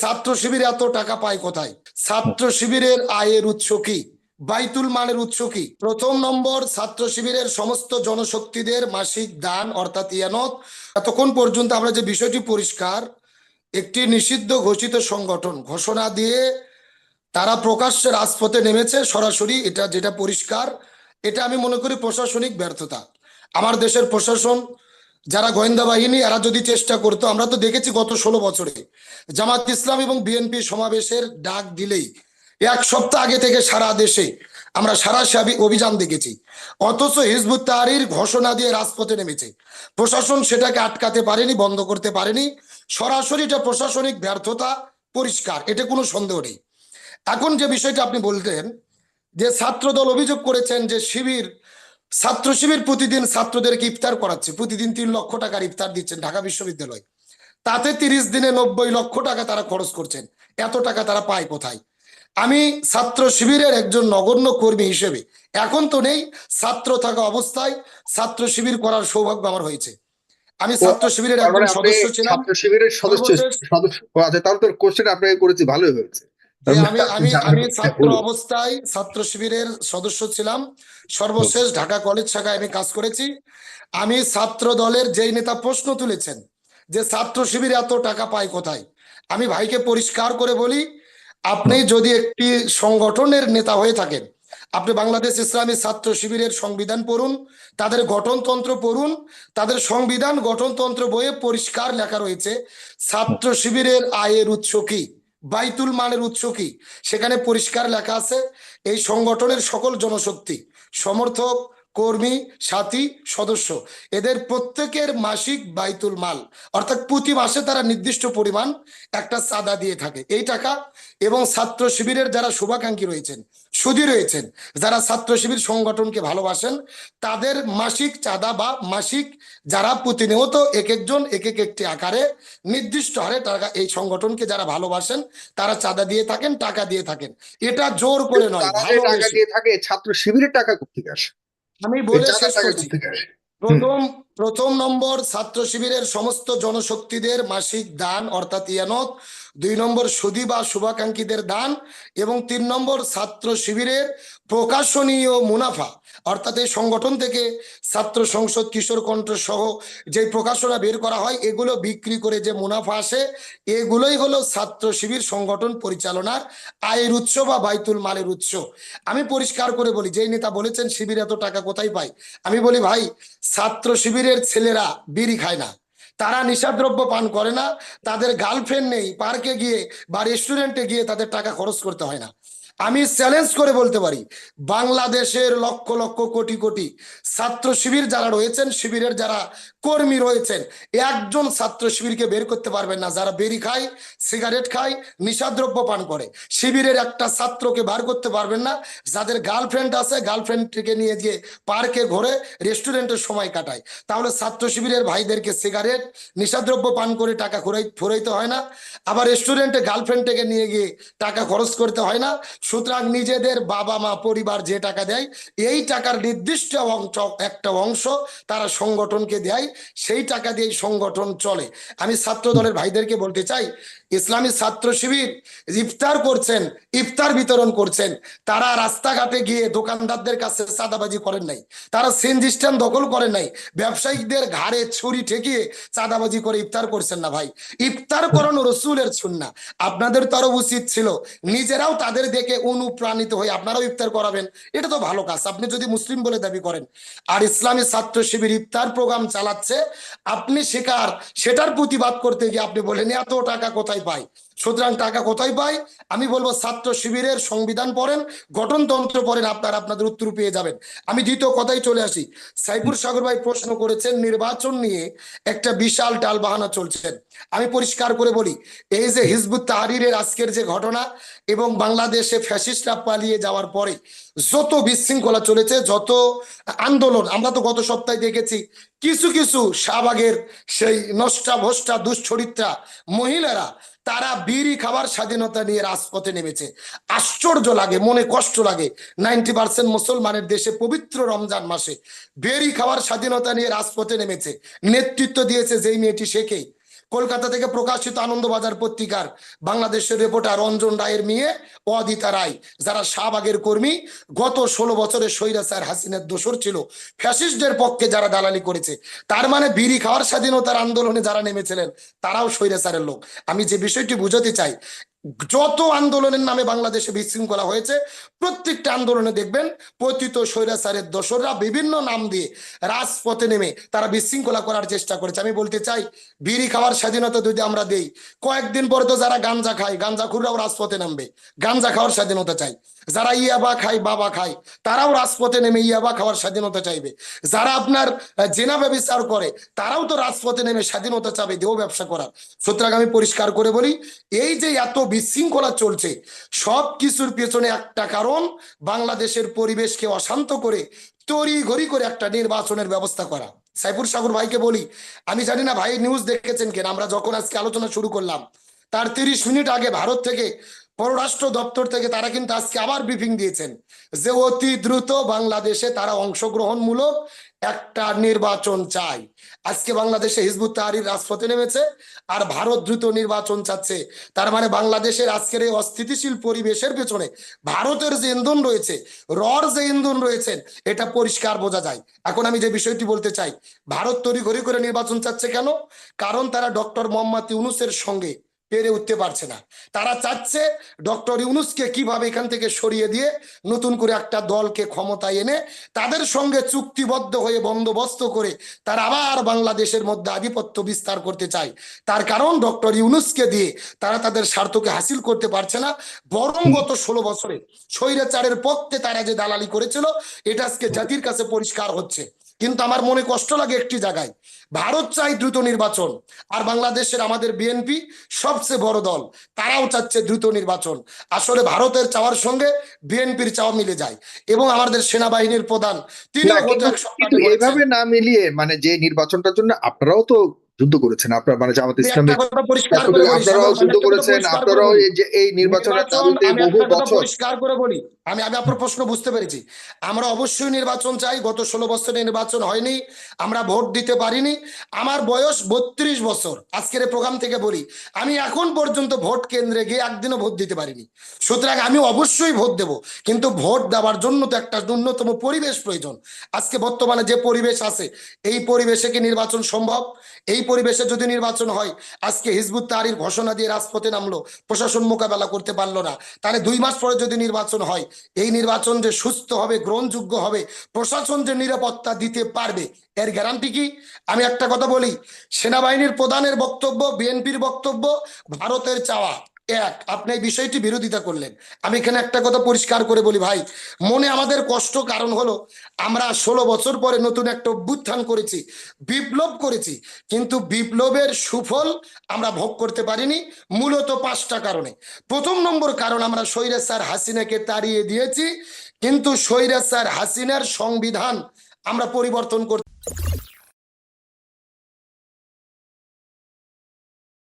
ছাত্র শিবির এত টাকা পায় কোথায়? ছাত্র শিবিরের আয়ের উৎস কি? বাইতুল মালের উৎস কি? প্রথম নম্বর, ছাত্র শিবিরের সমস্ত জনশক্তিদের মাসিক দান, অর্থাৎ ইয়ানত। এতক্ষণ পর্যন্ত আমরা যে বিষয়টি পরিষ্কার, একটি নিষিদ্ধ ঘোষিত সংগঠন ঘোষণা দিয়ে তারা প্রকাশ্যে রাজপথে নেমেছে, সরাসরি এটা যেটা পরিষ্কার, এটা আমি মনে করি প্রশাসনিক ব্যর্থতা। আমার দেশের প্রশাসন যারা গোয়েন্দা বাহিনী, এরা যদি চেষ্টা করতো, আমরা তো দেখেছি গত ষোলো বছরে, জামাত ইসলাম এবং বিএনপি সমাবেশের ডাক দিলেই, এক সপ্তাহ আগে থেকে সারা দেশে আমরা সারা সাবি অভিযান দেখেছি। অথচ হিজবুত তাহারির ঘোষণা দিয়ে রাজপথে নেমেছে। প্রশাসন সেটাকে আটকাতে পারেনি, বন্ধ করতে পারেনি। সরাসরি এটা প্রশাসনিক ব্যর্থতা, পরিষ্কার এটা কোনো সন্দেহ নেই। এখন যে বিষয়টা আপনি বলতেন যে ছাত্রদল অভিযোগ করেছেন যে শিবির ছাত্র শিবির প্রতিদিন ছাত্রদেরকে ইফতার করাচ্ছে। প্রতিদিন তিন লক্ষ টাকার ইফতার দিচ্ছেন ঢাকা বিশ্ববিদ্যালয়। তাতে তিরিশ দিনে নব্বই লক্ষ টাকা তারা খরচ করছেন। এত টাকা তারা পায় কোথায়? আমি ছাত্র শিবিরের একজন নগণ্য কর্মী হিসেবে এখন তো নেই ছাত্র থাকা অবস্থায় ছাত্র শিবির করার সৌভাগ্য আমার হয়েছে। আমি ছাত্র শিবিরের একজন মানে সদস্য ছিলাম। ছাত্র শিবিরের সদস্য সদস্য আচ্ছা তাহলে কোশ্চেন আপনাকে করেছি ভালোই হয়েছে। আমি আমি আমি ছাত্র অবস্থায় ছাত্র শিবিরের সদস্য ছিলাম। সর্বশেষ ঢাকা কলেজ শাখায় আমি কাজ করেছি। আমি ছাত্র দলের যেই নেতা প্রশ্ন তুলেছেন যে ছাত্র শিবির এত টাকা পায় কোথায়? আমি ভাইকে পরিষ্কার করে বলি আপনি যদি একটি সংগঠনের নেতা হয়ে থাকেন আপনি বাংলাদেশ ইসলামী ছাত্র শিবিরের সংবিধান পড়ুন তাদের গঠনতন্ত্র পড়ুন তাদের সংবিধান গঠনতন্ত্র বইয়ে পরিষ্কার লেখা রয়েছে ছাত্র শিবিরের আয়ের উৎস কি? বাইতুল মালের উৎস কি? সেখানে পরিষ্কার লেখা আছে এই সংগঠনের সকল জনশক্তি সমর্থক কর্মী সাথী সদস্য। এদের প্রত্যেকের মাসিক বাইতুল মাল। অর্থাৎ প্রতি মাসে তারা নির্দিষ্ট পরিমাণ একটা চাঁদা দিয়ে থাকে। এই টাকা এবং ছাত্র শিবিরের যারা শুভাকাঙ্ক্ষী রয়েছেন সুদী রয়েছেন যারা ছাত্র শিবির সংগঠনকে ভালোবাসেন তাদের মাসিক চাঁদা বা মাসিক যারা প্রতিনিয়ত এক একজন এক এক একটি আকারে নির্দিষ্ট হারে টাকা এই সংগঠনকে যারা ভালোবাসেন তারা চাঁদা দিয়ে থাকেন টাকা দিয়ে থাকেন। এটা জোর করে নয় টাকা দিয়ে থাকে ছাত্র শিবিরের টাকা কোথেকে আসে? আমি বলে প্রথম প্রথম নম্বর ছাত্র শিবিরের সমস্ত জনশক্তিদের মাসিক দান অর্থাৎ ইয়ানত দুই নম্বর সুদী বা শুভাকাঙ্ক্ষীদের দান এবং তিন নম্বর ছাত্র শিবিরের প্রকাশনীয় মুনাফা। অর্থাৎ এই সংগঠন থেকে ছাত্র সংসদ কিশোর কণ্ঠ সহ যে প্রকাশনা বের করা হয়, এগুলো বিক্রি করে যে মুনাফা আসে, এগুলোই হলো ছাত্র শিবির সংগঠন পরিচালনার আয়ের উৎস বা বাইতুল মালের উৎস। আমি পরিষ্কার করে বলি, যেই নেতা বলেছেন, শিবির এত টাকা কোথায় পায়? আমি বলি, ভাই, ছাত্র শিবিরের ছেলেরা বিড়ি খায় না। তারা নিশাদ্রব্য পান করে না, তাদের গার্লফ্রেন্ড নেই পার্কে গিয়ে বা রেস্টুরেন্টে গিয়ে তাদের টাকা খরচ করতে হয় না। আমি চ্যালেঞ্জ করে বলতে পারি, বাংলাদেশের লক্ষ লক্ষ কোটি কোটি ছাত্র শিবির যারা রয়েছেন, শিবিরের যারা কর্মী রয়েছেন। একজন ছাত্র শিবিরকে বের করতে পারবেন না। যারা বেরি খায়, সিগারেট খায় নিশাদ্রব্য পান করে, শিবিরের একটা ছাত্রকে বার করতে পারবেন না। যাদের গার্লফ্রেন্ড আছে, গার্লফ্রেন্ডকে নিয়ে গিয়ে পার্কে ঘোরে রেস্টুরেন্টের সময় কাটায়। তাহলে ছাত্র শিবিরের ভাইদেরকে সিগারেট নিশাদ্রব্য পান করে টাকা ফুরাই ফুরাইতে হয় না। আবার রেস্টুরেন্টে গার্লফ্রেন্ডকে নিয়ে গিয়ে টাকা খরচ করতে হয় না। সুতরাং নিজেদের বাবা, মা, পরিবার যে টাকা দেয়, এই টাকার নির্দিষ্ট অংশ, একটা অংশ তারা সংগঠনকে দেয়। সেই টাকা দিয়ে সংগঠন চলে। আমি ছাত্র দলের ভাইদেরকে বলতে চাই, ইসলামী ছাত্র শিবির ইফতার করছেন, ইফতার বিতরণ করছেন, তারা রাস্তাঘাটে গিয়ে দোকানদারদের কাছে চাঁদাবাজি করেন নাই, তারা সিএনজি স্ট্যান্ড দখল করেন নাই ব্যবসায়িকদের ঘাড়ে ছুরি ঠেকিয়ে চাঁদাবাজি করে ইফতার করছেন না ভাই। ইফতার করানো রসুলের সুন্না। আপনাদের তো উচিত ছিল, নিজেরাও তাদের দেখে অনুপ্রাণিত হয়ে আপনারাও ইফতার করাবেন, এটা তো ভালো কাজ। আপনি যদি মুসলিম বলে দাবি করেন, আর ইসলামী ছাত্র শিবির ইফতার প্রোগ্রাম চালাচ্ছে আপনি শেখার সেটার প্রতিবাদ করতে গিয়ে আপনি বলেন এত টাকা কোথায় পায় সুতরাং টাকা কোথায় পায় আমি বলব ছাত্র শিবিরের সংবিধান পড়েন, গঠনতন্ত্র পড়েন, আপনারা আপনাদের উত্তর পেয়ে যাবেন। আমি দ্বিতীয় কথায় চলে আসি। সাইফুর সাগর ভাই প্রশ্ন করেছেন, নির্বাচন নিয়ে একটা বিশাল টাল বাহানা চলছেন আমি পরিষ্কার করে বলি, এই যে হিজবুত তাহারিরের আজকের যে ঘটনা এবং বাংলাদেশে ফ্যাসিস্টরা পালিয়ে যাওয়ার পরে যত বিশৃঙ্খলা চলেছে, যত আন্দোলন, আমরা তো গত সপ্তাহে দেখেছি, কিছু কিছু শাহবাগের সেই নষ্টা ভষ্টা দুশ্চরিত্রা মহিলারা তারা বিড়ি খাবার স্বাধীনতা নিয়ে রাজপথে নেমেছে। আশ্চর্য লাগে, মনে কষ্ট লাগে। নাইনটি পার্সেন্ট মুসলমানের দেশে পবিত্র রমজান মাসে বেরি খাবার স্বাধীনতা নিয়ে রাজপথে নেমেছে। নেতৃত্ব দিয়েছে যেই মেয়েটি শেখে কলকাতা থেকে প্রকাশিত আনন্দবাজার পত্রিকার বাংলাদেশের রিপোর্টার রঞ্জন রায়ের মেয়ে অদিতা রায়, যারা শাহবাগের কর্মী, গত ষোলো বছরে সৈরা স্যার হাসিনার দোসর ছিল। ফ্যাসিস্টদের পক্ষে যারা দালালি করেছে, তার মানে বিড়ি খাওয়ার স্বাধীনতার আন্দোলনে যারা নেমেছিলেন, তারাও সৈরা স্যারের লোক। আমি যে বিষয়টি বুঝাতে চাই যত আন্দোলনের নামে বাংলাদেশে বিশৃঙ্খলা হয়েছে, প্রত্যেকটা আন্দোলনে দেখবেন পতিত স্বৈরাচারের দোসররা বিভিন্ন নাম দিয়ে রাজপথে নেমে তারা বিশৃঙ্খলা করার চেষ্টা করেছে। আমি বলতে চাই, বিড়ি খাওয়ার স্বাধীনতা যদি আমরা দেই, কয়েকদিন পরে তো যারা গাঞ্জা খায় গাঞ্জাখুররাও রাজপথে নামবে। গাঞ্জা খাওয়ার স্বাধীনতা চাই। যারা ইয়াবা খায় বাবা খায়, তারাও রাজপথে নেমে ইয়াবা খাওয়ার স্বাধীনতা চাইবে। যারা আপনার জেনা ব্যবচার করে, তারাও তো রাজপথে নেমে স্বাধীনতা চাবে, দেহ ব্যবসা করার। সুতরাং আমি পরিষ্কার করে বলি, এই যে এত বিশৃঙ্খলা চলছে, সব কিছুর পেছনে একটা কারণ, বাংলাদেশের পরিবেশকে অশান্ত করে তড়ি ঘড়ি করে একটা নির্বাচনের ব্যবস্থা করা। সাইফুর সাগর ভাইকে বলি, আমি জানি না ভাই নিউজ দেখেছেন কেন, আমরা যখন আজকে আলোচনা শুরু করলাম, তার তিরিশ মিনিট আগে ভারত থেকে পররাষ্ট্র দপ্তর থেকে তারা কিন্তু আজকে আবার ব্রিফিং দিয়েছেন যে অতি দ্রুত বাংলাদেশে তারা অংশগ্রহণমূলক একটা নির্বাচন চাই আজকে বাংলাদেশে হিজবুত তাহারির রাজপথে নেমেছে আর ভারত দ্রুত নির্বাচন চাচ্ছে। তার মানে বাংলাদেশের আজকের এই অস্থিতিশীল পরিবেশের পেছনে ভারতের যে ইন্ধন রয়েছে, রর যে ইন্ধন রয়েছেন এটা পরিষ্কার বোঝা যায়। এখন আমি যে বিষয়টি বলতে চাই, ভারত তৈরি ঘড়ি করে নির্বাচন চাচ্ছে কেন? কারণ তারা ডক্টর মোহাম্মদ ইউনুসের সঙ্গে পেরে উঠতে পারছে না। তারা চাচ্ছে ডক্টর ইউনুসকে কীভাবে এখান থেকে সরিয়ে দিয়ে নতুন করে একটা দলকে ক্ষমতায় এনে তাদের সঙ্গে চুক্তিবদ্ধ হয়ে বন্দোবস্ত করে তারা আবার বাংলাদেশের মধ্যে আধিপত্য বিস্তার করতে চায়। তার কারণ ডক্টর ইউনুসকে দিয়ে তারা তাদের স্বার্থকে হাসিল করতে পারছে না। বরং গত ষোলো বছরে স্বৈরাচারের পক্ষে তারা যে দালালি করেছিল, এটা আজকে জাতির কাছে পরিষ্কার হচ্ছে। কিন্তু আমার মনে কষ্ট লাগে একটি জায়গায়। ভারত চাই দ্রুত নির্বাচন আর বাংলাদেশের আমাদের বিএনপি সবচেয়ে বড় দল তারাও চাচ্ছে দ্রুত নির্বাচন। আসলে ভারতের চাওয়ার সঙ্গে বিএনপির চাওয়া মিলে যায় এবং আমাদের সেনাবাহিনীর প্রধান তিনি এইভাবে না মিলিয়ে মানে যে নির্বাচনটার জন্য আপনারাও তো যুদ্ধ করেছেন। আপনার মানে জামাত করে বলি, আপনারাও যুদ্ধ করেছেন আপনারাও এই যে এই নির্বাচনের নির্বাচন, দাবিতে বহু বছর পরিষ্কার করে বলি। আমি আমি আপনার প্রশ্ন বুঝতে পেরেছি। আমরা অবশ্যই নির্বাচন চাই। গত ষোলো বছরে নির্বাচন হয়নি। আমরা ভোট দিতে পারিনি। আমার বয়স বত্রিশ বছর। আজকের প্রোগ্রাম থেকে বলি আমি এখন পর্যন্ত ভোট কেন্দ্রে গিয়ে একদিনও ভোট দিতে পারিনি। সুতরাং আমি অবশ্যই ভোট দেব। কিন্তু ভোট দেওয়ার জন্য তো একটা ন্যূনতম পরিবেশ প্রয়োজন। আজকে বর্তমানে যে পরিবেশ আছে এই পরিবেশে কি নির্বাচন সম্ভব? এই পরিবেশে যদি নির্বাচন হয়, আজকে হিজবুত তাহারির ঘোষণা দিয়ে রাজপথে নামলো, প্রশাসন মোকাবেলা করতে পারল না। তাহলে দুই মাস পরে যদি নির্বাচন হয়, এই নির্বাচন যে সুস্থ হবে, গ্রহণযোগ্য হবে, প্রশাসন যে নিরাপত্তা দিতে পারবে, এর গ্যারান্টি কি? আমি একটা কথা বলি, সেনাবাহিনীর প্রধানের বক্তব্য, বিএনপির বক্তব্য, ভারতের চাওয়া। এক, আপনি এই বিষয়টি বিরোধিতা করলেন। আমি এখানে একটা কথা পরিষ্কার করে বলি ভাই, মনে আমাদের কষ্ট কারণ হলো আমরা ষোলো বছর পরে নতুন একটা অভ্যুত্থান করেছি, বিপ্লব করেছি, কিন্তু বিপ্লবের সুফল আমরা ভোগ করতে পারিনি মূলত পাঁচটা কারণে। প্রথম নম্বর কারণ আমরা স্বৈরাচার হাসিনাকে তাড়িয়ে দিয়েছি, কিন্তু স্বৈরাচার হাসিনার সংবিধান আমরা পরিবর্তন করতে